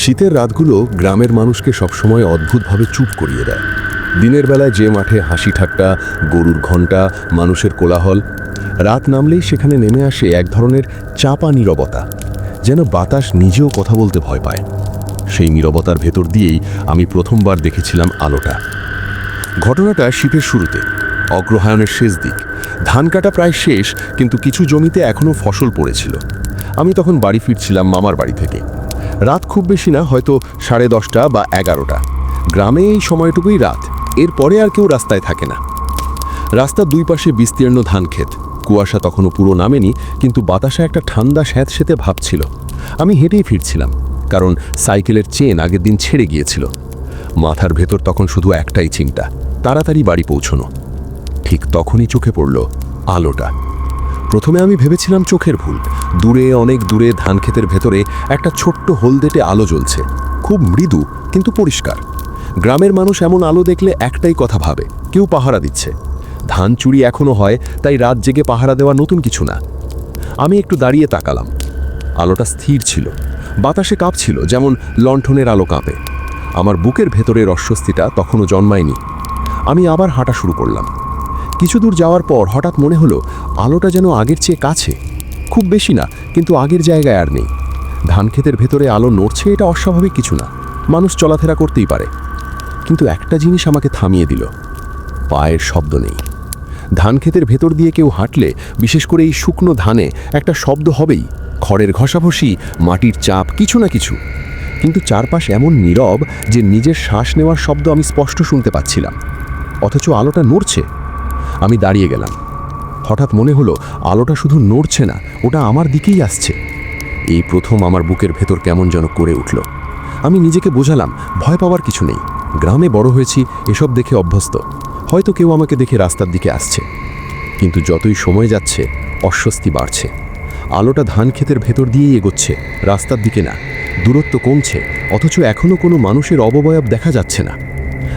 শীতের রাতগুলো গ্রামের মানুষকে সবসময় অদ্ভুতভাবে চুপ করিয়ে দেয়। দিনের বেলায় যে মাঠে হাসি ঠাট্টা, গরুর ঘণ্টা, মানুষের কোলাহল, রাত নামলেই সেখানে নেমে আসে এক ধরনের চাপা নীরবতা, যেন বাতাস নিজেও কথা বলতে ভয় পায়। সেই নীরবতার ভেতর দিয়েই আমি প্রথমবার দেখেছিলাম আলোটা। ঘটনাটা শীতের শুরুতে, অগ্রহায়ণের শেষ দিক। ধান কাটা প্রায় শেষ, কিন্তু কিছু জমিতে এখনও ফসল পড়েছিল। আমি তখন বাড়ি ফিরছিলাম মামার বাড়ি থেকে। রাত খুব বেশি না, হয়তো সাড়ে দশটা বা এগারোটা। গ্রামে এই সময়টুকুই রাত, এরপরে আর কেউ রাস্তায় থাকে না। রাস্তার দুই পাশে বিস্তীর্ণ ধান ক্ষেত, কুয়াশা তখনও পুরো নামেনি, কিন্তু বাতাসে একটা ঠান্ডা স্যাঁতসেঁতে ভাব ছিল। আমি হেঁটেই ফিরছিলাম, কারণ সাইকেলের চেন আগের দিন ছেড়ে গিয়েছিল। মাথার ভেতর তখন শুধু একটাই চিন্তা, তাড়াতাড়ি বাড়ি পৌঁছনো। ঠিক তখনই চোখে পড়ল আলোটা। প্রথমে আমি ভেবেছিলাম চোখের ভুল। দূরে, অনেক দূরে, ধান ক্ষেতের ভেতরে একটা ছোট্ট হলদেটে আলো জ্বলছে। খুব মৃদু, কিন্তু পরিষ্কার। গ্রামের মানুষ এমন আলো দেখলে একটাই কথা ভাবে, কেউ পাহারা দিচ্ছে। ধান চুরি এখনও হয়, তাই রাত জেগে পাহারা দেওয়া নতুন কিছু না। আমি একটু দাঁড়িয়ে তাকালাম। আলোটা স্থির ছিল। বাতাসে কাঁপছিল, যেমন লণ্ঠনের আলো কাঁপে। আমার বুকের ভেতরের অস্বস্তিটা তখনও জন্মায়নি। আমি আবার হাঁটা শুরু করলাম। কিছু দূর যাওয়ার পর হঠাৎ মনে হলো, আলোটা যেন আগের চেয়ে কাছে। খুব বেশি না, কিন্তু আগের জায়গায় আর নেই। ধান ক্ষেতের ভেতরে আলো নড়ছে এটা অস্বাভাবিক কিছু না। মানুষ চলাফেরা করতেই পারে। কিন্তু একটা জিনিস আমাকে থামিয়ে দিল। পায়ের শব্দ নেই। ধান ক্ষেতের ভেতর দিয়ে কেউ হাঁটলে, বিশেষ করে এই শুকনো ধানে, একটা শব্দ হবেই। খড়ের ঘষাঘষি, মাটির চাপ, কিছু না কিছু। কিন্তু চারপাশ এমন নীরব যে নিজের শ্বাস নেওয়ার শব্দ আমি স্পষ্ট শুনতে পাচ্ছিলাম। অথচ আলোটা নড়ছে। আমি দাঁড়িয়ে গেলাম। হঠাৎ মনে হলো আলোটা শুধু নড়ছে না, ওটা আমার দিকেই আসছে। এই প্রথম আমার বুকের ভেতর কেমন যেন করে উঠল। আমি নিজেকে বোঝালাম, ভয় পাওয়ার কিছু নেই। গ্রামে বড় হয়েছি, এসব দেখে অভ্যস্ত। হয়তো কেউ আমাকে দেখে রাস্তার দিকে আসছে। কিন্তু যতই সময় যাচ্ছে, অস্বস্তি বাড়ছে। আলোটা ধান ক্ষেতের ভেতর দিয়েই এগোচ্ছে, রাস্তার দিকে না। দূরত্ব কমছে, অথচ এখনও কোনো মানুষের অববয়ব দেখা যাচ্ছে না।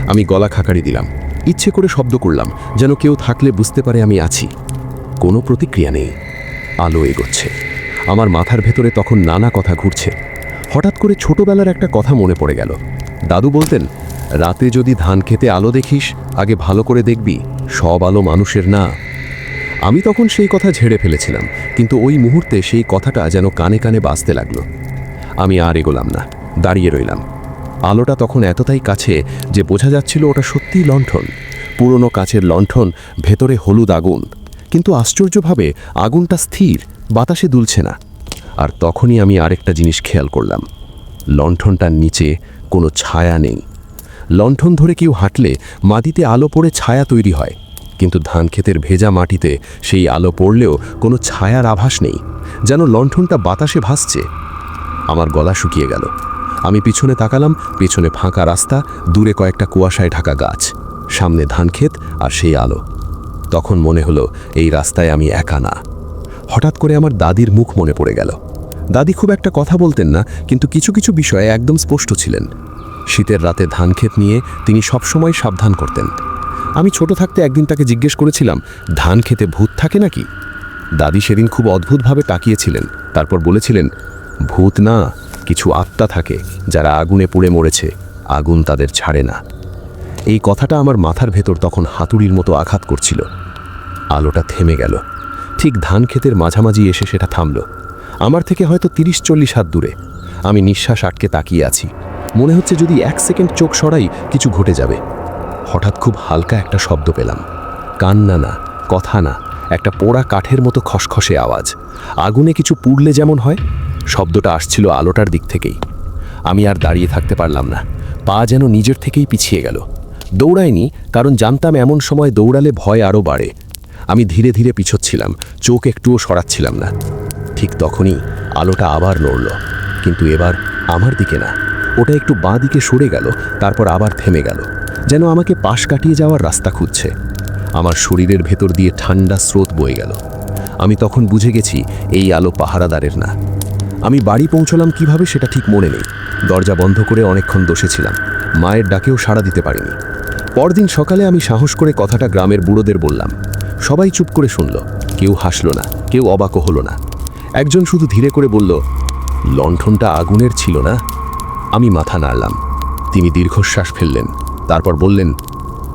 আমি গলা খাকারি দিলাম। ইচ্ছে করে শব্দ করলাম, যেন কেউ থাকলে বুঝতে পারে আমি আছি। কোনো প্রতিক্রিয়া নেই। আলো এগোচ্ছে। আমার মাথার ভেতরে তখন নানা কথা ঘুরছে। হঠাৎ করে ছোটবেলার একটা কথা মনে পড়ে গেল। দাদু বলতেন, রাতে যদি ধান খেতে আলো দেখিস, আগে ভালো করে দেখবি, সব আলো মানুষের না। আমি তখন সেই কথা ঝেড়ে ফেলেছিলাম, কিন্তু ওই মুহূর্তে সেই কথাটা যেন কানে কানে বাজতে লাগল। আমি আর এগোলাম না, দাঁড়িয়ে রইলাম। আলোটা তখন এতটাই কাছে যে বোঝা যাচ্ছিল ওটা সত্যিই লণ্ঠন। পুরনো কাচের লণ্ঠন, ভেতরে হলুদ আগুন। কিন্তু আশ্চর্যভাবে আগুনটা স্থির, বাতাসে দুলছে না। আর তখনই আমি আরেকটা জিনিস খেয়াল করলাম। লণ্ঠনটার নিচে কোনো ছায়া নেই। লণ্ঠন ধরে কেউ হাঁটলে মাটিতে আলো পড়ে ছায়া তৈরি হয়। কিন্তু ধান ক্ষেতের ভেজা মাটিতে সেই আলো পড়লেও কোনো ছায়ার আভাস নেই। যেন লণ্ঠনটা বাতাসে ভাসছে। আমার গলা শুকিয়ে গেল। আমি পিছনে তাকালাম, পিছনে ফাঁকা রাস্তা, দূরে কয়েকটা কুয়াশায় ঢাকা গাছ, সামনে ধান ক্ষেত আর সেই আলো। তখন মনে হলো, এই রাস্তায় আমি একা না। হঠাৎ করে আমার দাদির মুখ মনে পড়ে গেল। দাদি খুব একটা কথা বলতেন না, কিন্তু কিছু কিছু বিষয়ে একদম স্পষ্ট ছিলেন। শীতের রাতে ধান ক্ষেত নিয়ে তিনি সবসময় সাবধান করতেন। আমি ছোট থাকতে একদিন তাকে জিজ্ঞেস করেছিলাম, ধান খেতে ভূত থাকে নাকি? দাদি সেদিন খুব অদ্ভুতভাবে তাকিয়েছিলেন, তারপর বলেছিলেন, ভূত না। কিছু আত্মা থাকে যারা আগুনে পুড়ে মরেছে, আগুন তাদের ছাড়ে না। এই কথাটা আমার মাথার ভেতর তখন হাতুড়ির মতো আঘাত করছিল। আলোটা থেমে গেল। ঠিক ধান ক্ষেতের মাঝামাঝি এসে সেটা থামল। আমার থেকে হয়তো তিরিশ চল্লিশ হাত দূরে। আমি নিঃশ্বাস আটকে তাকিয়ে আছি। মনে হচ্ছে যদি এক সেকেন্ড চোখ সরাই, কিছু ঘটে যাবে। হঠাৎ খুব হালকা একটা শব্দ পেলাম। কান্না না, কথা না, একটা পোড়া কাঠের মতো খসখসে আওয়াজ। আগুনে কিছু পুড়লে যেমন হয় শব্দটা আসছিল আলোটার দিক থেকেই। আমি আর দাঁড়িয়ে থাকতে পারলাম না। পা যেন নিজের থেকেই পিছিয়ে গেল। দৌড়াইনি, কারণ জানতাম এমন সময় দৌড়ালে ভয় আরও বাড়ে। আমি ধীরে ধীরে পিছোচ্ছিলাম, চোখ একটুও সরাচ্ছিলাম না। ঠিক তখনই আলোটা আবার নড়ল। কিন্তু এবার আমার দিকে না। ওটা একটু বাঁ দিকে সরে গেল, তারপর আবার থেমে গেল। যেন আমাকে পাশ কাটিয়ে যাওয়ার রাস্তা খুঁজছে। আমার শরীরের ভেতর দিয়ে ঠান্ডা স্রোত বয়ে গেল। আমি তখন বুঝে গেছি, এই আলো পাহারাদারের না। আমি বাড়ি পৌঁছলাম কীভাবে সেটা ঠিক মনে নেই। দরজা বন্ধ করে অনেকক্ষণ বসেছিলাম। মায়ের ডাকেও সাড়া দিতে পারিনি। পরদিন সকালে আমি সাহস করে কথাটা গ্রামের বুড়োদের বললাম। সবাই চুপ করে শুনল। কেউ হাসল না, কেউ অবাকও হলো না। একজন শুধু ধীরে করে বলল, লণ্ঠনটা আগুনের ছিল না? আমি মাথা নাড়লাম। তিনি দীর্ঘশ্বাস ফেললেন। তারপর বললেন,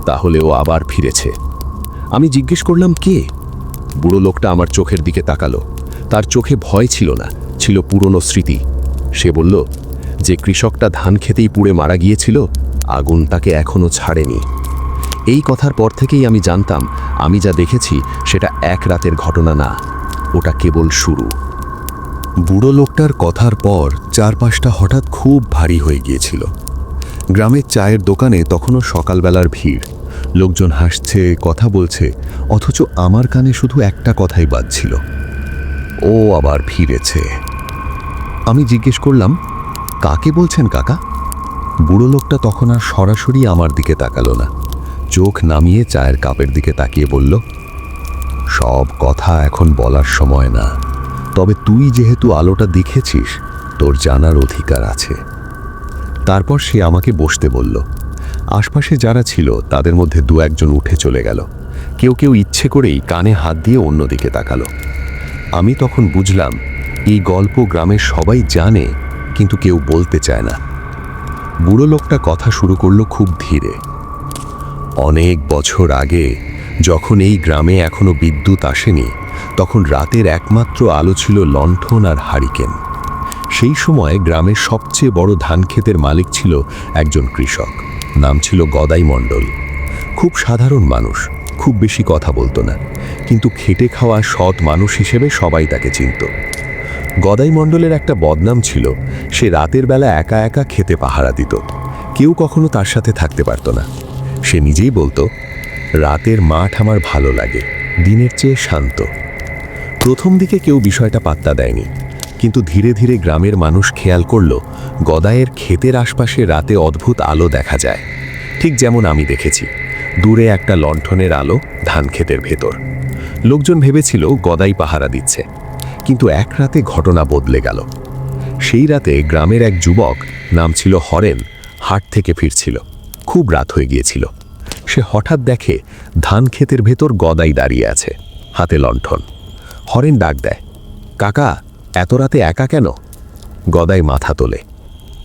তাহলে ও আবার ফিরেছে। আমি জিজ্ঞেস করলাম, কে? বুড়ো লোকটা আমার চোখের দিকে তাকালো। তার চোখে ভয় ছিল না। ছিল পুরনো স্মৃতি। সে বলল, যে কৃষকটা ধান খেতেই পুড়ে মারা গিয়েছিল, আগুন তাকে এখনও ছাড়েনি। এই কথার পর থেকেই আমি জানতাম, আমি যা দেখেছি সেটা এক রাতের ঘটনা না, ওটা কেবল শুরু। বুড়ো লোকটার কথার পর চারপাশটা হঠাৎ খুব ভারী হয়ে গিয়েছিল। গ্রামের চায়ের দোকানে তখনও সকালবেলার ভিড়। লোকজন হাসছে, কথা বলছে, অথচ আমার কানে শুধু একটা কথাই বাজছিল। ও আবার ফিরেছে। আমি জিজ্ঞেস করলাম, কাকে বলছেন কাকা? বুড়ো লোকটা তখন আর সরাসরি আমার দিকে তাকালো না। চোখ নামিয়ে চায়ের কাপের দিকে তাকিয়ে বলল, সব কথা এখন বলার সময় না। তবে তুই যেহেতু আলোটা দেখেছিস, তোর জানার অধিকার আছে। তারপর সে আমাকে বসতে বলল। আশপাশে যারা ছিল, তাদের মধ্যে দু একজন উঠে চলে গেল। কেউ কেউ ইচ্ছে করেই কানে হাত দিয়ে অন্যদিকে তাকালো। আমি তখন বুঝলাম, এই গল্প গ্রামের সবাই জানে, কিন্তু কেউ বলতে চায় না। বুড়ো লোকটা কথা শুরু করল খুব ধীরে। অনেক বছর আগে, যখন এই গ্রামে এখনও বিদ্যুৎ আসেনি, তখন রাতের একমাত্র আলো ছিল লণ্ঠন আর হারিকেন। সেই সময় গ্রামের সবচেয়ে বড় ধান ক্ষেতের মালিক ছিল একজন কৃষক, নাম ছিল গদাই মণ্ডল। খুব সাধারণ মানুষ। খুব বেশি কথা বলতো না। কিন্তু খেটে খাওয়া সৎ মানুষ হিসেবে সবাই তাকে চিনত। গদাই মণ্ডলের একটা বদনাম ছিল, সে রাতের বেলা একা একা খেতে পাহারা দিত। কেউ কখনো তার সাথে থাকতে পারত না। সে নিজেই বলতো, রাতের মাঠ আমার ভালো লাগে, দিনের চেয়ে শান্ত। প্রথম দিকে কেউ বিষয়টা পাত্তা দেয়নি, কিন্তু ধীরে ধীরে গ্রামের মানুষ খেয়াল করল গদায়ের ক্ষেতের আশপাশে রাতে অদ্ভুত আলো দেখা যায়। ঠিক যেমন আমি দেখেছি। দূরে একটা লণ্ঠনের আলো ধান ক্ষেতের ভেতর। লোকজন ভেবেছিল গদাই পাহারা দিচ্ছে। কিন্তু এক রাতে ঘটনা বদলে গেল। সেই রাতে গ্রামের এক যুবক, নাম ছিল হরেন, হাট থেকে ফিরছিল। খুব রাত হয়ে গিয়েছিল। সে হঠাৎ দেখে ধান ক্ষেতের ভেতর গদাই দাঁড়িয়ে আছে, হাতে লণ্ঠন। হরেন ডাক দেয়, কাকা, এত রাতে একা কেন? গদাই মাথা তোলে।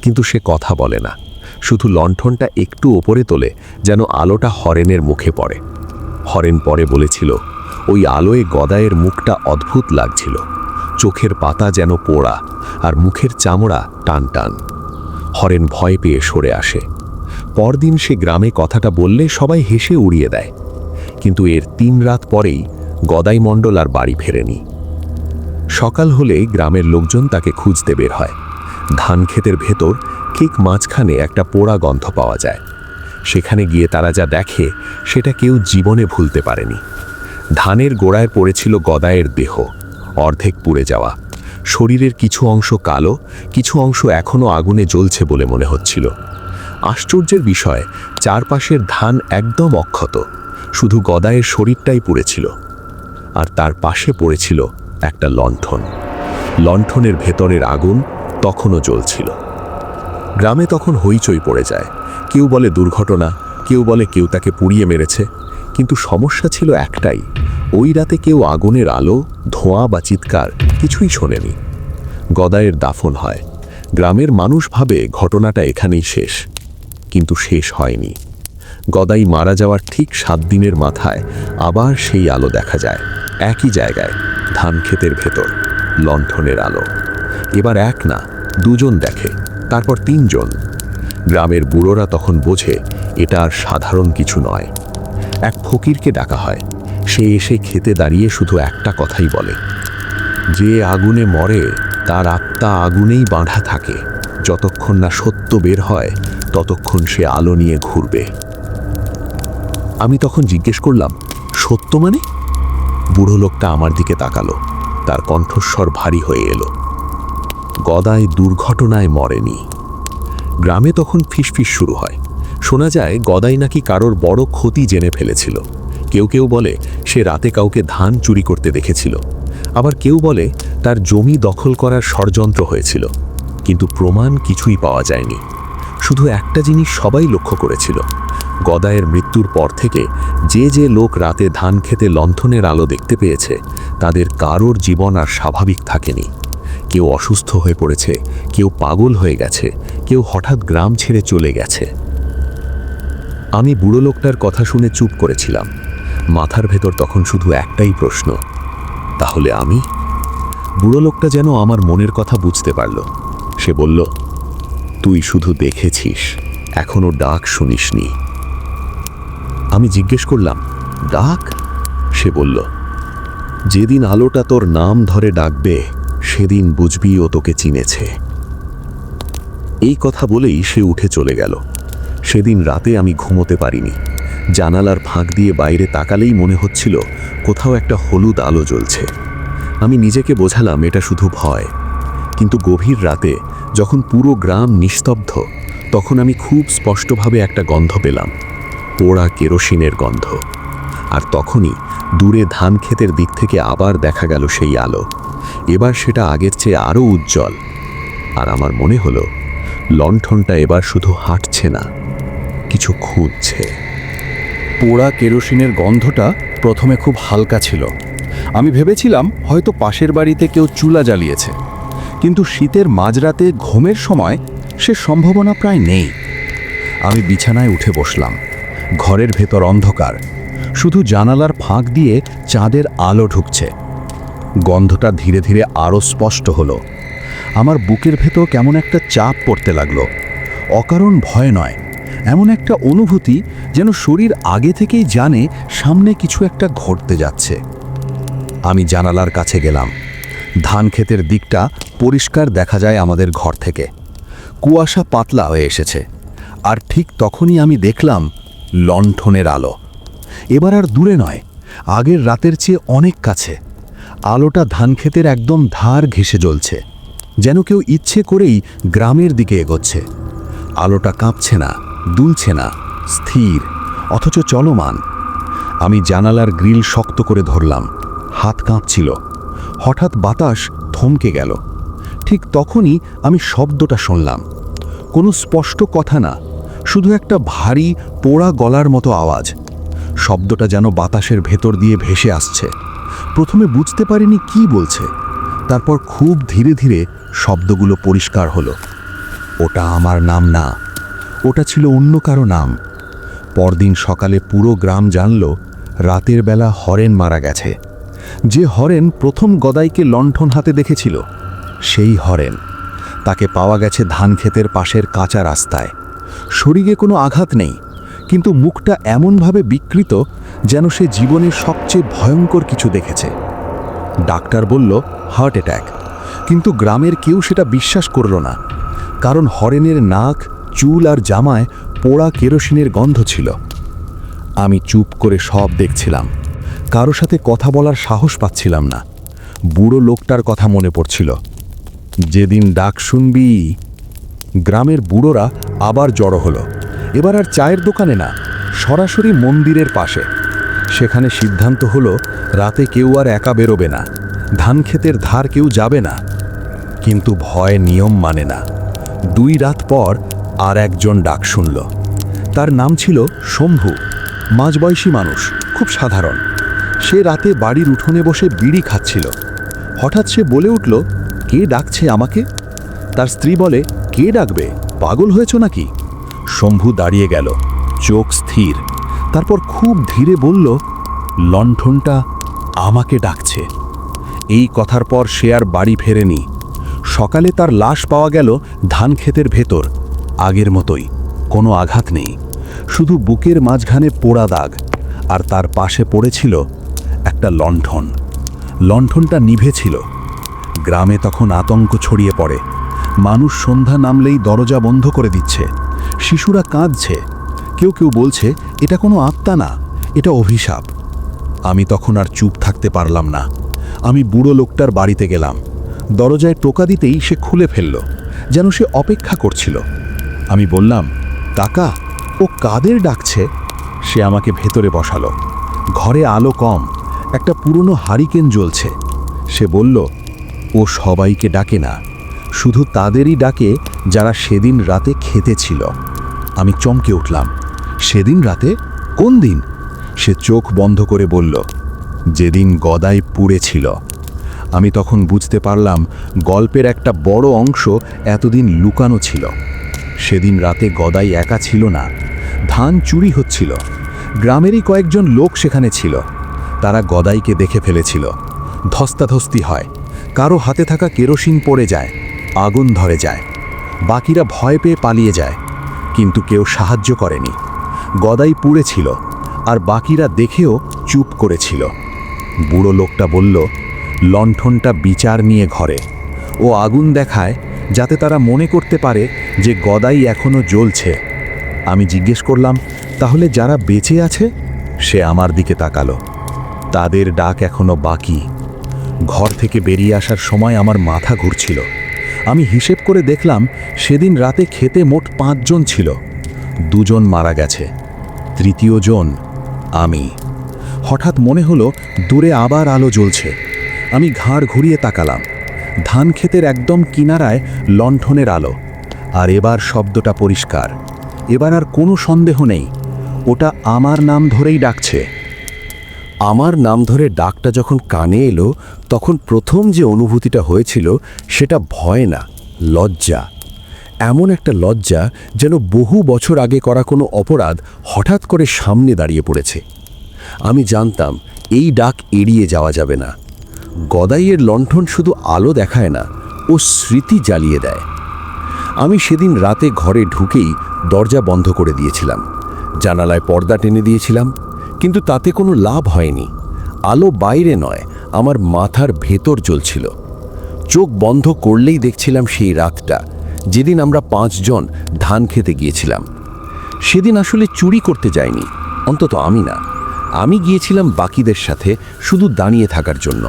কিন্তু সে কথা বলে না। শুধু লণ্ঠনটা একটু ওপরে তোলে, যেন আলোটা হরেনের মুখে পড়ে। হরেন পরে বলেছিল, ওই আলোয় গদায়ের মুখটা অদ্ভুত লাগছিল। চোখের পাতা যেন পোড়া আর মুখের চামড়া টান টান। হরেন ভয় পেয়ে সরে আসে। পরদিন সে গ্রামে কথাটা বললে সবাই হেসে উড়িয়ে দেয়। কিন্তু এর তিন রাত পরেই গদাই মণ্ডল আর বাড়ি ফেরেনি। সকাল হলে গ্রামের লোকজন তাকে খুঁজতে বের হয়। ধান ক্ষেতের ভেতর ঠিক মাঝখানে একটা পোড়া গন্ধ পাওয়া যায়। সেখানে গিয়ে তারা যা দেখে, সেটা কেউ জীবনে ভুলতে পারেনি। ধানের গোড়ায় পড়েছিল গদায়ের দেহ, অর্ধেক পুড়ে যাওয়া। শরীরের কিছু অংশ কালো, কিছু অংশ এখনও আগুনে জ্বলছে বলে মনে হচ্ছিল। আশ্চর্যের বিষয়, চারপাশের ধান একদম অক্ষত, শুধু গদায়ের শরীরটাই পুড়েছিল। আর তার পাশে পড়েছিল একটা লণ্ঠন। লণ্ঠনের ভেতরের আগুন তখনও জ্বলছিল। গ্রামে তখন হইচই পড়ে যায়। কেউ বলে দুর্ঘটনা, কেউ বলে কেউ তাকে পুড়িয়ে মেরেছে। কিন্তু সমস্যা ছিল একটাই, ওই রাতে কেউ আগুনের আলো, ধোঁয়া বা চিৎকার কিছুই শোনেনি। গদায়ের দাফন হয়। গ্রামের মানুষ ভাবে ঘটনাটা এখানেই শেষ, কিন্তু শেষ হয়নি। গদাই মারা যাওয়ার ঠিক সাত দিনের মাথায় আবার সেই আলো দেখা যায়। একই জায়গায় ধান ক্ষেতের ভেতর, লণ্ঠনের আলো। এবার এক না, দুজন দেখে, তারপর তিনজন। গ্রামের বুড়োরা তখন বোঝে, এটা আর সাধারণ কিছু নয়। এক ফকিরকে ডাকা হয়, সে এসে খেতে দাঁড়িয়ে শুধু একটা কথাই বলে, যে আগুনে মরে, তার আত্মা আগুনেই বাঁধা থাকে। যতক্ষণ না সত্য বের হয়, ততক্ষণ সে আলো নিয়ে ঘুরবে। আমি তখন জিজ্ঞেস করলাম, সত্য মানে? বুড়ো লোকটা আমার দিকে তাকালো, তার কণ্ঠস্বর ভারী হয়ে এলো। গদায় দুর্ঘটনায় মরেনি। গ্রামে তখন ফিসফিস শুরু হয়। শোনা যায়, গদাই নাকি কারোর বড় ক্ষতি জেনে ফেলেছিল। কেউ কেউ বলে, সে রাতে কাউকে ধান চুরি করতে দেখেছিল। আবার কেউ বলে, তার জমি দখল করার ষড়যন্ত্র হয়েছিল। কিন্তু প্রমাণ কিছুই পাওয়া যায়নি। শুধু একটা জিনিস সবাই লক্ষ্য করেছিল। গদায়ের মৃত্যুর পর থেকে যে যে লোক রাতে ধান খেতে লণ্ঠনের আলো দেখতে পেয়েছে, তাদের কারোর জীবন আর স্বাভাবিক থাকেনি। কেউ অসুস্থ হয়ে পড়েছে, কেউ পাগল হয়ে গেছে, কেউ হঠাৎ গ্রাম ছেড়ে চলে গেছে। আমি বুড়ো লোকটার কথা শুনে চুপ করেছিলাম। মাথার ভেতর তখন শুধু একটাই প্রশ্ন, তাহলে আমি? বুড়ো লোকটা যেন আমার মনের কথা বুঝতে পারল। সে বলল, তুই শুধু দেখেছিস, এখনও ডাক শুনিসনি। আমি জিজ্ঞেস করলাম, ডাক? সে বলল, যেদিন আলোটা তোর নাম ধরে ডাকবে সেদিন বুঝবি ও তোকে চিনেছে। এই কথা বলেই সে উঠে চলে গেল। সেদিন রাতে আমি ঘুমোতে পারিনি। জানালার ফাঁক দিয়ে বাইরে তাকালেই মনে হচ্ছিল কোথাও একটা হলুদ আলো জ্বলছে। আমি নিজেকে বোঝালাম এটা শুধু ভয়। কিন্তু গভীর রাতে যখন পুরো গ্রাম নিস্তব্ধ, তখন আমি খুব স্পষ্টভাবে একটা গন্ধ পেলাম। পোড়া কেরোসিনের গন্ধ। আর তখনই দূরে ধান ক্ষেতের দিক থেকে আবার দেখা গেল সেই আলো। এবার সেটা আগের চেয়ে আরও উজ্জ্বল। আর আমার মনে হলো, লণ্ঠনটা এবার শুধু হাঁটছে না, কিছু খুঁজছে। পোড়া কেরোসিনের গন্ধটা প্রথমে খুব হালকা ছিল। আমি ভেবেছিলাম হয়তো পাশের বাড়িতে কেউ চুলা জ্বালিয়েছে। কিন্তু শীতের মাঝরাতে ঘুমের সময় সে সম্ভাবনা প্রায় নেই। আমি বিছানায় উঠে বসলাম। ঘরের ভেতর অন্ধকার। শুধু জানালার ফাঁক দিয়ে চাঁদের আলো ঢুকছে। গন্ধটা ধীরে ধীরে আরও স্পষ্ট হলো। আমার বুকের ভেতর কেমন একটা চাপ পড়তে লাগল। অকারণ ভয় নয়, এমন একটা অনুভূতি যেন শরীর আগে থেকেই জানে সামনে কিছু একটা ঘটতে যাচ্ছে। আমি জানালার কাছে গেলাম। ধান ক্ষেতের দিকটা পরিষ্কার দেখা যায় আমাদের ঘর থেকে। কুয়াশা পাতলা হয়ে এসেছে। আর ঠিক তখনই আমি দেখলাম লণ্ঠনের আলো। এবার আর দূরে নয়, আগের রাতের চেয়ে অনেক কাছে। আলোটা ধান ক্ষেতের একদম ধার ঘেসে জ্বলছে, যেন কেউ ইচ্ছে করেই গ্রামের দিকে এগোচ্ছে। আলোটা কাঁপছে না, দুলছে না, স্থির, অথচ চলমান। আমি জানালার গ্রিল শক্ত করে ধরলাম, হাত কাঁপছিল। হঠাৎ বাতাস থমকে গেল। ঠিক তখনই আমি শব্দটা শুনলাম। কোনো স্পষ্ট কথা না, শুধু একটা ভারী পোড়া গলার মতো আওয়াজ। শব্দটা যেন বাতাসের ভেতর দিয়ে ভেসে আসছে। প্রথমে বুঝতে পারিনি কি বলছে। তারপর খুব ধীরে ধীরে শব্দগুলো পরিষ্কার হলো। ওটা আমার নাম না। ওটা ছিল অন্য কারও নাম। পরদিন সকালে পুরো গ্রাম জানল, রাতের বেলা হরেন মারা গেছে। যে হরেন প্রথম গদাইকে লণ্ঠন হাতে দেখেছিল, সেই হরেন। তাকে পাওয়া গেছে ধান ক্ষেতের পাশের কাঁচা রাস্তায়। শরীরে কোনো আঘাত নেই। কিন্তু মুখটা এমনভাবে বিকৃত যেন সে জীবনের সবচেয়ে ভয়ঙ্কর কিছু দেখেছে। ডাক্তার বলল হার্ট অ্যাট্যাক কিন্তু গ্রামের কেউ সেটা বিশ্বাস করল না, কারণ হরেনের নাক, চুল আর জামায় পোড়া কেরোসিনের গন্ধ ছিল। আমি চুপ করে সব দেখছিলাম, কারও সাথে কথা বলার সাহস পাচ্ছিলাম না। বুড়ো লোকটার কথা মনে পড়ছিল। যেদিন ডাক শুনবি, গ্রামের বুড়োরা আবার জড়ো হলো। এবার আর চায়ের দোকানে না, সরাসরি মন্দিরের পাশে। সেখানে সিদ্ধান্ত হলো, রাতে কেউ আর একা বেরোবে না, ধান ক্ষেতের ধার কেউ যাবে না। কিন্তু ভয় নিয়ম মানে না। দুই রাত পর আর একজন ডাক শুনল। তার নাম ছিল শম্ভু, মাঝবয়সী মানুষ, খুব সাধারণ। সে রাতে বাড়ির উঠোনে বসে বিড়ি খাচ্ছিল। হঠাৎ সে বলে উঠল, কে ডাকছে আমাকে? তার স্ত্রী বলে, কে ডাকবে? পাগল হয়েছ নাকি? শম্ভু দাঁড়িয়ে গেল, চোখ স্থির। তারপর খুব ধীরে বলল, লণ্ঠনটা আমাকে ডাকছে। এই কথার পর সে আর বাড়ি ফেরেনি। সকালে তার লাশ পাওয়া গেল ধান ক্ষেতের ভেতর। আগের মতোই, কোনো আঘাত নেই। শুধু বুকের মাঝখানে পোড়া দাগ, আর তার পাশে পড়েছিল একটা লণ্ঠন। লণ্ঠনটা নিভেছিল গ্রামে তখন আতঙ্ক ছড়িয়ে পড়ে। মানুষ সন্ধ্যা নামলেই দরজা বন্ধ করে দিচ্ছে। শিশুরা কাঁদছে। কেউ কেউ বলছে, এটা কোনো আত্মা না, এটা অভিশাপ। আমি তখন আর চুপ থাকতে পারলাম না। আমি বুড়ো লোকটার বাড়িতে গেলাম। দরজায় টোকা দিতেই সে খুলে ফেলল, যেন সে অপেক্ষা করছিল। আমি বললাম, কাকা, ও কাদের ডাকছে? সে আমাকে ভেতরে বসালো। ঘরে আলো কম, একটা পুরনো হারিকেন জ্বলছে। সে বলল, ও সবাইকে ডাকে না শুধু তাদেরই ডাকে যারা সেদিন রাতে খেতে ছিল। আমি চমকে উঠলাম। সেদিন রাতে? কোন দিন? সে চোখ বন্ধ করে বলল, যেদিন গদাই পুড়েছিল আমি তখন বুঝতে পারলাম, গল্পের একটা বড় অংশ এতদিন লুকানো ছিল। সেদিন রাতে গদাই একা ছিল না। ধান চুরি হচ্ছিল। গ্রামেরই কয়েকজন লোক সেখানে ছিল। তারা গদাইকে দেখে ফেলেছিল। ধস্তাধস্তি হয়। কারও হাতে থাকা কেরোসিন পড়ে যায়। আগুন ধরে যায়। বাকিরা ভয় পেয়ে পালিয়ে যায়। কিন্তু কেউ সাহায্য করেনি। গদাই পুড়েছিল আর বাকিরা দেখেও চুপ করেছিল বুড়ো লোকটা বলল, লণ্ঠনটা বিচার নিয়ে ঘরে। ও আগুন দেখায় যাতে তারা মনে করতে পারে যে গদাই এখনও জ্বলছে। আমি জিজ্ঞেস করলাম, তাহলে যারা বেঁচে আছে? সে আমার দিকে তাকালো। তাদের ডাক এখনও বাকি। ঘর থেকে বেরিয়ে আসার সময় আমার মাথা ঘুরছিল। আমি হিসেব করে দেখলাম সেদিন রাতে খেতে মোট পাঁচজন ছিল। দুজন মারা গেছে। তৃতীয় জন আমি। হঠাৎ মনে হলো দূরে আবার আলো জ্বলছে। আমি ঘাড় ঘুরিয়ে তাকালাম। ধান ক্ষেতের একদম কিনারায় লণ্ঠনের আলো। আর এবার শব্দটা পরিষ্কার। এবার আর কোনো সন্দেহ নেই। ওটা আমার নাম ধরেই ডাকছে। আমার নাম ধরে ডাকটা যখন কানে এলো, তখন প্রথম যে অনুভূতিটা হয়েছিল সেটা ভয় না, লজ্জা। এমন একটা লজ্জা যেন বহু বছর আগে করা কোনো অপরাধ হঠাৎ করে সামনে দাঁড়িয়ে পড়েছে। আমি জানতাম, এই ডাক এড়িয়ে যাওয়া যাবে না। গদাইয়ের লণ্ঠন শুধু আলো দেখায় না, ও স্মৃতি জ্বালিয়ে দেয়। আমি সেদিন রাতে ঘরে ঢুকেই দরজা বন্ধ করে দিয়েছিলাম। জানালায় পর্দা টেনে দিয়েছিলাম। কিন্তু তাতে কোনো লাভ হয়নি। আলো বাইরে নয়, আমার মাথার ভেতর জ্বলছিল। চোখ বন্ধ করলেই দেখছিলাম সেই রাতটা, যেদিন আমরা পাঁচজন ধান খেতে গিয়েছিলাম। সেদিন আসলে চুরি করতে যাইনি, অন্তত আমি না। আমি গিয়েছিলাম বাকিদের সাথে শুধু দাঁড়িয়ে থাকার জন্য।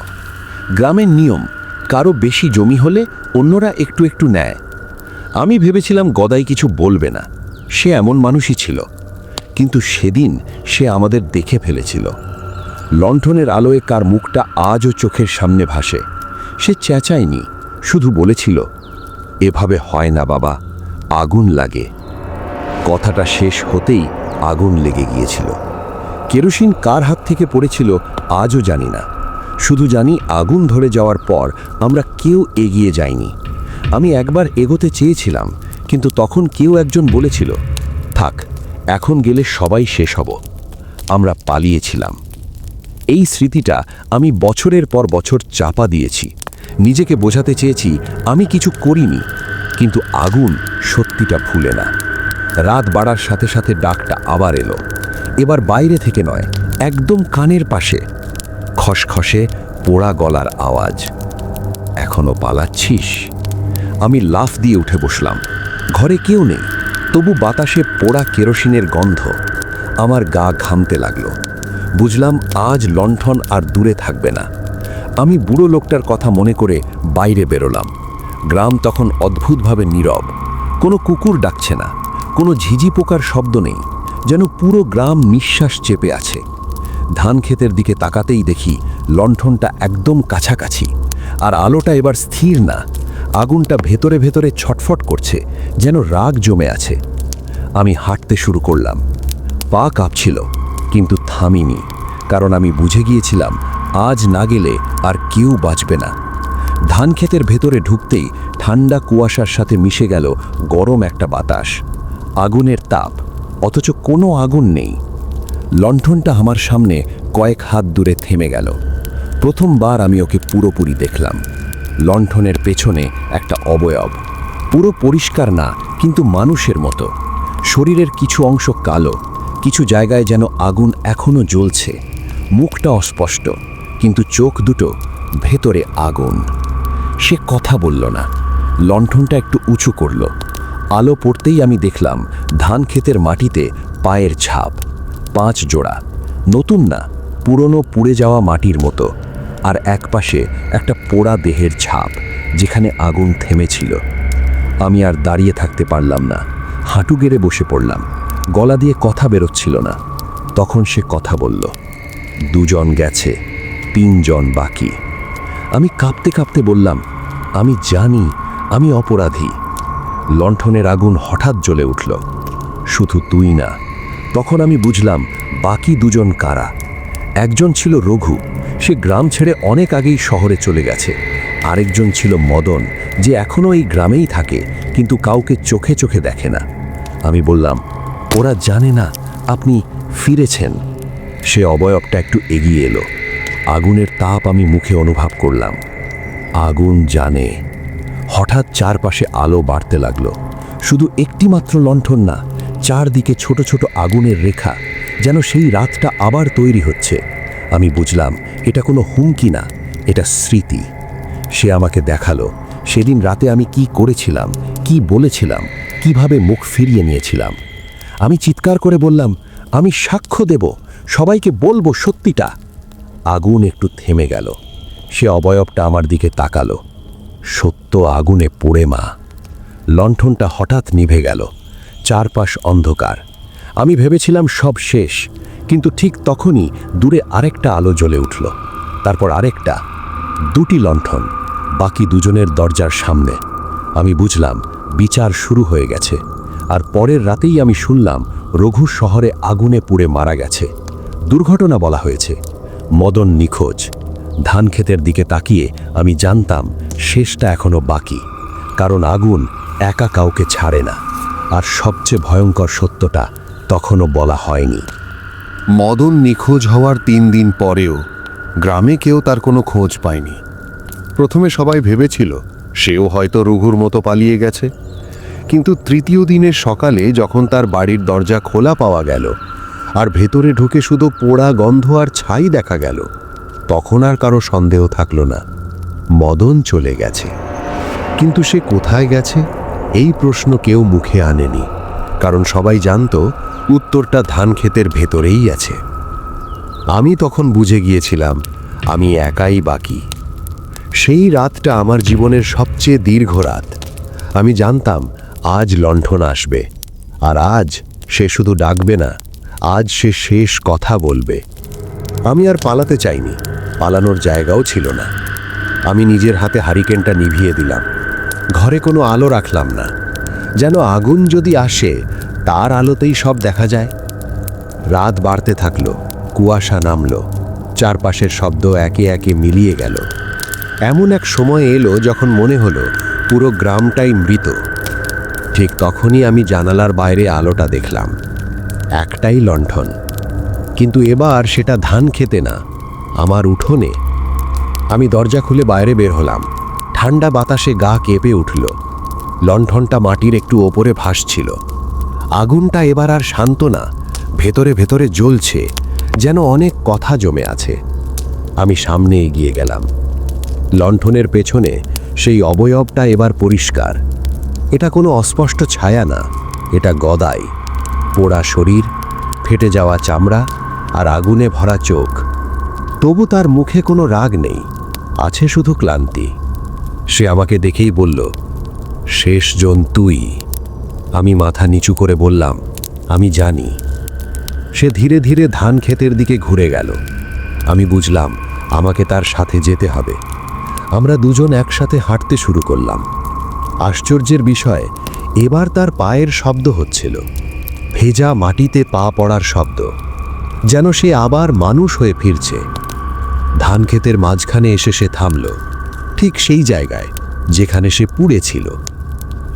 গ্রামের নিয়ম, কারও বেশি জমি হলে অন্যরা একটু একটু নেয়। আমি ভেবেছিলাম গদাই কিছু বলবে না, সে এমন মানুষই ছিল। কিন্তু সেদিন সে আমাদের দেখে ফেলেছিল। লণ্ঠনের আলোয় কার মুখটা আজও চোখের সামনে ভাসে, সে চেঁচায়নি, শুধু বলেছিল, এভাবে হয় না বাবা, আগুন লাগে। কথাটা শেষ হতেই আগুন লেগে গিয়েছিল। কেরোসিন কার হাত থেকে পড়েছিল আজও জানি না। শুধু জানি আগুন ধরে যাওয়ার পর আমরা কেউ এগিয়ে যাইনি। আমি একবার এগোতে চেয়েছিলাম, কিন্তু তখন কেউ একজন বলেছিল, থাক এখন গেলে সবাই শেষ হব। আমরা পালিয়েছিলাম। এই স্মৃতিটা আমি বছরের পর বছর চাপা দিয়েছি। নিজেকে বোঝাতে চেয়েছি, আমি কিছু করিনি, কিন্তু আগুন সত্যিটা ভুলে না। রাত বাড়ার সাথে সাথে ডাকটা আবার এলো। এবার বাইরে থেকে নয়, একদম কানের পাশে। খসখসে পোড়া গলার আওয়াজ। এখনও পালাচ্ছিস? আমি লাফ দিয়ে উঠে বসলাম। ঘরে কেউ নেই। তবু বাতাসে পোড়া কেরোসিনের গন্ধ আমার গা ঘামতে লাগল। বুঝলাম আজ লণ্ঠন আর দূরে থাকবে না। আমি বুড়ো লোকটার কথা মনে করে বাইরে বেরোলাম। গ্রাম তখন অদ্ভুতভাবে নীরব। কোনো কুকুর ডাকছে না, কোনো ঝিঝি পোকার শব্দ নেই, যেন পুরো গ্রাম নিঃশ্বাস চেপে আছে। ধান ক্ষেতের দিকে তাকাতেই দেখি লণ্ঠনটা একদম কাছাকাছি, আর আলোটা এবার স্থির না আগুনটা ভেতরে ভেতরে ছটফট করছে, যেন রাগ জমে আছে। আমি হাঁটতে শুরু করলাম। পা কাঁপছিল, কিন্তু থামিনি, কারণ আমি বুঝে গিয়েছিলাম, আজ না গেলে আর কেউ বাঁচবে না। ধান ক্ষেতের ভেতরে ঢুকতেই ঠান্ডা কুয়াশার সাথে মিশে গেল গরম একটা বাতাস। আগুনের তাপ, অথচ কোনো আগুন নেই। লণ্ঠনটা আমার সামনে কয়েক হাত দূরে থেমে গেল। প্রথমবার আমি ওকে পুরোপুরি দেখলাম। লণ্ঠনের পেছনে একটা অবয়ব। পুরো পরিষ্কার না, কিন্তু মানুষের মতো। শরীরের কিছু অংশ কালো, কিছু জায়গায় যেন আগুন এখনও জ্বলছে। মুখটা অস্পষ্ট, কিন্তু চোখ দুটো ভেতরে আগুন। সে কথা বলল না। লণ্ঠনটা একটু উঁচু করল। আলো পড়তেই আমি দেখলাম ধান ক্ষেতের মাটিতে পায়ের ছাপ, পাঁচ জোড়া। নতুন না, পুরনো পুড়ে যাওয়া মাটির মতো। আর একপাশে একটা পোড়া দেহের ছাপ, যেখানে আগুন থেমেছিল। আমি আর দাঁড়িয়ে থাকতে পারলাম না। হাঁটু গেড়ে বসে পড়লাম। গলা দিয়ে কথা বেরোচ্ছিল না। তখন সে কথা বলল, দুজন গেছে, তিনজন বাকি। আমি কাঁপতে কাঁপতে বললাম, আমি জানি, আমি অপরাধী। লণ্ঠনের আগুন হঠাৎ জ্বলে উঠল। শুধু তুই না। তখন আমি বুঝলাম, বাকি দুজন কারা? একজন ছিল রঘু সে গ্রাম ছেড়ে অনেক আগেই শহরে চলে গেছে। আরেকজন ছিল মদন, যে এখনও এই গ্রামেই থাকে, কিন্তু কাউকে চোখে চোখে দেখে না। আমি বললাম, ওরা জানে না আপনি ফিরেছেন। সে অবয়বটা একটু এগিয়ে এলো। আগুনের তাপ আমি মুখে অনুভব করলাম। আগুন জানে। হঠাৎ চারপাশে আলো বাড়তে লাগল। শুধু একটি মাত্র লণ্ঠন না, চারদিকে ছোট ছোট আগুনের রেখা, যেন সেই রাতটা আবার তৈরি হচ্ছে। আমি বুঝলাম এটা কোনো হুমকি না, এটা স্মৃতি। সে আমাকে দেখাল, সেদিন রাতে আমি কি করেছিলাম, কি বলেছিলাম, কীভাবে মুখ ফিরিয়ে নিয়েছিলাম। আমি চিৎকার করে বললাম, আমি সাক্ষ্য দেব, সবাইকে বলব সত্যিটা। আগুন একটু থেমে গেল। সে অবয়বটা আমার দিকে তাকালো। সত্য আগুনে পোড়ে মা। লণ্ঠনটা হঠাৎ নিভে গেল। চারপাশ অন্ধকার। আমি ভেবেছিলাম সব শেষ। কিন্তু ঠিক তখনই দূরে আরেকটা আলো জ্বলে উঠল। তারপর আরেকটা, দুটি লণ্ঠন, বাকি দুজনের দরজার সামনে। আমি বুঝলাম, বিচার শুরু হয়ে গেছে। আর পরের রাতেই আমি শুনলাম, রঘু শহরে আগুনে পুড়ে মারা গেছে। দুর্ঘটনা বলা হয়েছে। মদন নিখোঁজ। ধান ক্ষেতের দিকে তাকিয়ে আমি জানতাম, শেষটা এখনও বাকি। কারণ আগুন একা কাউকে ছাড়ে না। আর সবচেয়ে ভয়ঙ্কর সত্যটা তখনও বলা হয়নি। মদন নিখোঁজ হওয়ার তিন দিন পরেও গ্রামে কেউ তার কোনো খোঁজ পায়নি। প্রথমে সবাই ভেবেছিল, সেও হয়তো রঘুর মতো পালিয়ে গেছে। কিন্তু তৃতীয় দিনের সকালে যখন তার বাড়ির দরজা খোলা পাওয়া গেল আর ভেতরে ঢুকে শুধু পোড়া গন্ধ আর ছাই দেখা গেল, তখন আর কারও সন্দেহ থাকল না, মদন চলে গেছে। কিন্তু সে কোথায় গেছে, এই প্রশ্ন কেউ মুখে আনেনি। কারণ সবাই জানত উত্তরটা ধান ক্ষেতের ভেতরেই আছে। আমি তখন বুঝে গিয়েছিলাম, আমি একাই বাকি। সেই রাতটা আমার জীবনের সবচেয়ে দীর্ঘ রাত। আমি জানতাম, আজ লণ্ঠন আসবে। আর আজ সে শুধু ডাকবে না, আজ সে শেষ কথা বলবে। আমি আর পালাতে চাইনি, পালানোর জায়গাও ছিল না। আমি নিজের হাতে হারিকেনটা নিভিয়ে দিলাম। ঘরে কোনো আলো রাখলাম না। যেন আগুন যদি আসে, তার আলোতেই সব দেখা যায়। রাত বাড়তে থাকল, কুয়াশা নামলো, চারপাশের শব্দ একে একে মিলিয়ে গেল। এমন এক সময় এলো যখন মনে হলো পুরো গ্রামটাই মৃত। ঠিক তখনই আমি জানালার বাইরে আলোটা দেখলাম। একটাই লণ্ঠন। কিন্তু এবার সেটা ধান খেতে না, আমার উঠোনে। আমি দরজা খুলে বাইরে বের হলাম। ঠান্ডা বাতাসে গা কেঁপে উঠল। লণ্ঠনটা মাটির একটু ওপরে ভাসছিল। আগুনটা এবার আর শান্ত না, ভেতরে ভেতরে জ্বলছে, যেন অনেক কথা জমে আছে। আমি সামনে এগিয়ে গেলাম। লণ্ঠনের পেছনে সেই অবয়বটা এবার পরিষ্কার। এটা কোনো অস্পষ্ট ছায়া না, এটা গদাই। পোড়া শরীর, ফেটে যাওয়া চামড়া আর আগুনে ভরা চোখ। তবু তার মুখে কোনো রাগ নেই, আছে শুধু ক্লান্তি। সে আমাকে দেখেই বলল শেষ জন তুই। আমি মাথা নিচু করে বললাম, আমি জানি। সে ধীরে ধীরে ধান ক্ষেতের দিকে ঘুরে গেল। আমি বুঝলাম, আমাকে তার সাথে যেতে হবে। আমরা দুজন একসাথে হাঁটতে শুরু করলাম। আশ্চর্যের বিষয়, এবার তার পায়ের শব্দ হচ্ছিল। ভেজা মাটিতে পা পড়ার শব্দ, যেন সে আবার মানুষ হয়ে ফিরছে। ধান ক্ষেতের মাঝখানে এসে সে থামল, ঠিক সেই জায়গায়, যেখানে সে পুড়েছিল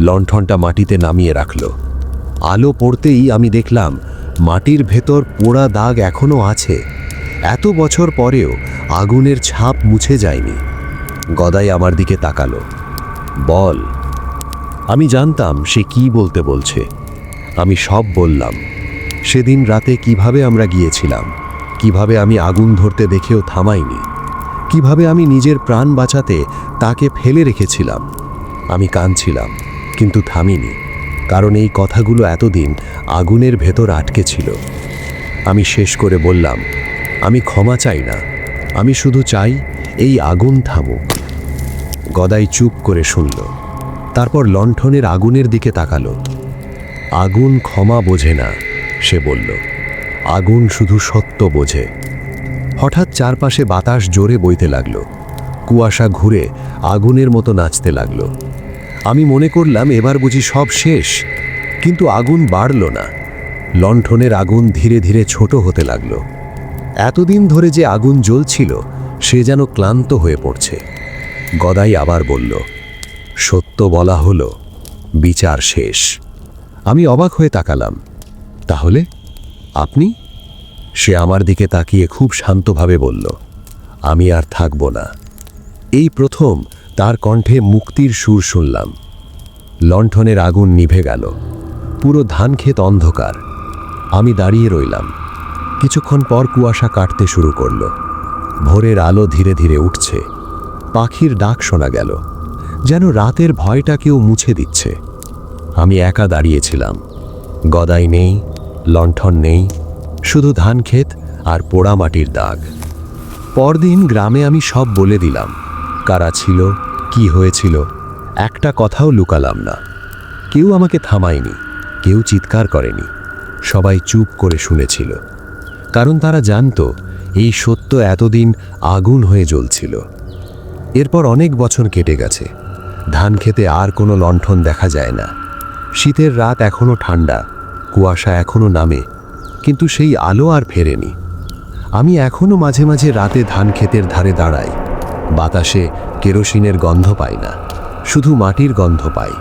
লণ্ঠনটা মাটিতে নামিয়ে রাখল। আলো পড়তেই আমি দেখলাম মাটির ভেতর পোড়া দাগ এখনও আছে। এত বছর পরেও আগুনের ছাপ মুছে যায়নি। গদাই আমার দিকে তাকালো। বল। আমি জানতাম সে কি বলতে বলছে। আমি সব বললাম। সেদিন রাতে কীভাবে আমরা গিয়েছিলাম? কীভাবে আমি আগুন ধরতে দেখেও থামাইনি? কীভাবে আমি নিজের প্রাণ বাঁচাতে তাকে ফেলে রেখেছিলাম? আমি কাঁদছিলাম। কিন্তু থামিনি, কারণ এই কথাগুলো এতদিন আগুনের ভেতর আটকে ছিল। আমি শেষ করে বললাম, আমি ক্ষমা চাই না, আমি শুধু চাই এই আগুন থামুক। গদাই চুপ করে শুনল, তারপর লণ্ঠনের আগুনের দিকে তাকালো। আগুন ক্ষমা বোঝে না, সে বলল, আগুন শুধু সত্য বোঝে। হঠাৎ চারপাশে বাতাস জোরে বইতে লাগল, কুয়াশা ঘুরে আগুনের মতো নাচতে লাগল। আমি মনে করলাম এবার বুঝি সব শেষ, কিন্তু আগুন বাড়ল না। লণ্ঠনের আগুন ধীরে ধীরে ছোট হতে লাগল। এতদিন ধরে যে আগুন জ্বলছিল, সে যেন ক্লান্ত হয়ে পড়ছে। গদাই আবার বলল, সত্য বলা হলো, বিচার শেষ। আমি অবাক হয়ে তাকালাম। তাহলে, আপনি? সে আমার দিকে তাকিয়ে খুব শান্তভাবে বলল, আমি আর থাকব না। এই প্রথম তার কণ্ঠে মুক্তির সুর শুনলাম। লণ্ঠনের আগুন নিভে গেল। পুরো ধান ক্ষেত অন্ধকার। আমি দাঁড়িয়ে রইলাম। কিছুক্ষণ পর কুয়াশা কাটতে শুরু করল। ভোরের আলো ধীরে ধীরে উঠছে। পাখির ডাক শোনা গেল। যেন রাতের ভয়টা কেউ মুছে দিচ্ছে। আমি একা দাঁড়িয়েছিলাম। গদাই নেই, লণ্ঠন নেই, শুধু ধান ক্ষেত আর পোড়া মাটির দাগ। পরদিন গ্রামে আমি সব বলে দিলাম। কারা ছিল কি হয়েছিল? একটা কথাও লুকালাম না। কেউ আমাকে থামায়নি, কেউ চিৎকার করেনি। সবাই চুপ করে শুনেছিল। কারণ তারা জানতো, এই সত্য এতদিন আগুন হয়ে জ্বলছিল। এরপর অনেক বছর কেটে গেছে। ধান খেতে আর কোনো লণ্ঠন দেখা যায় না। শীতের রাত এখনও ঠান্ডা, কুয়াশা এখনও নামে, কিন্তু সেই আলো আর ফেরেনি। আমি এখনও মাঝে মাঝে রাতে ধান ক্ষেতের ধারে দাঁড়াই। বাতাসে কেরোসিনের গন্ধ পাই না, শুধু মাটির গন্ধ পাই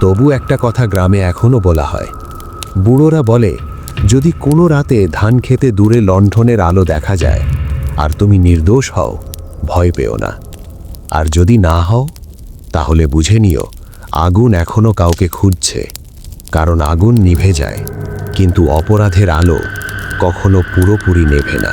তবু একটা কথা গ্রামে এখনও বলা হয়। বুড়োরা বলে, যদি কোনো রাতে ধান খেতে দূরে লণ্ঠনের আলো দেখা যায়, আর তুমি নির্দোষ হও, ভয় পেও না। আর যদি না হও, তাহলে বুঝে নিও, আগুন এখনও কাউকে খুঁজছে, কারণ আগুন নিভে যায়, কিন্তু অপরাধের আলো কখনো পুরোপুরি নেভে না।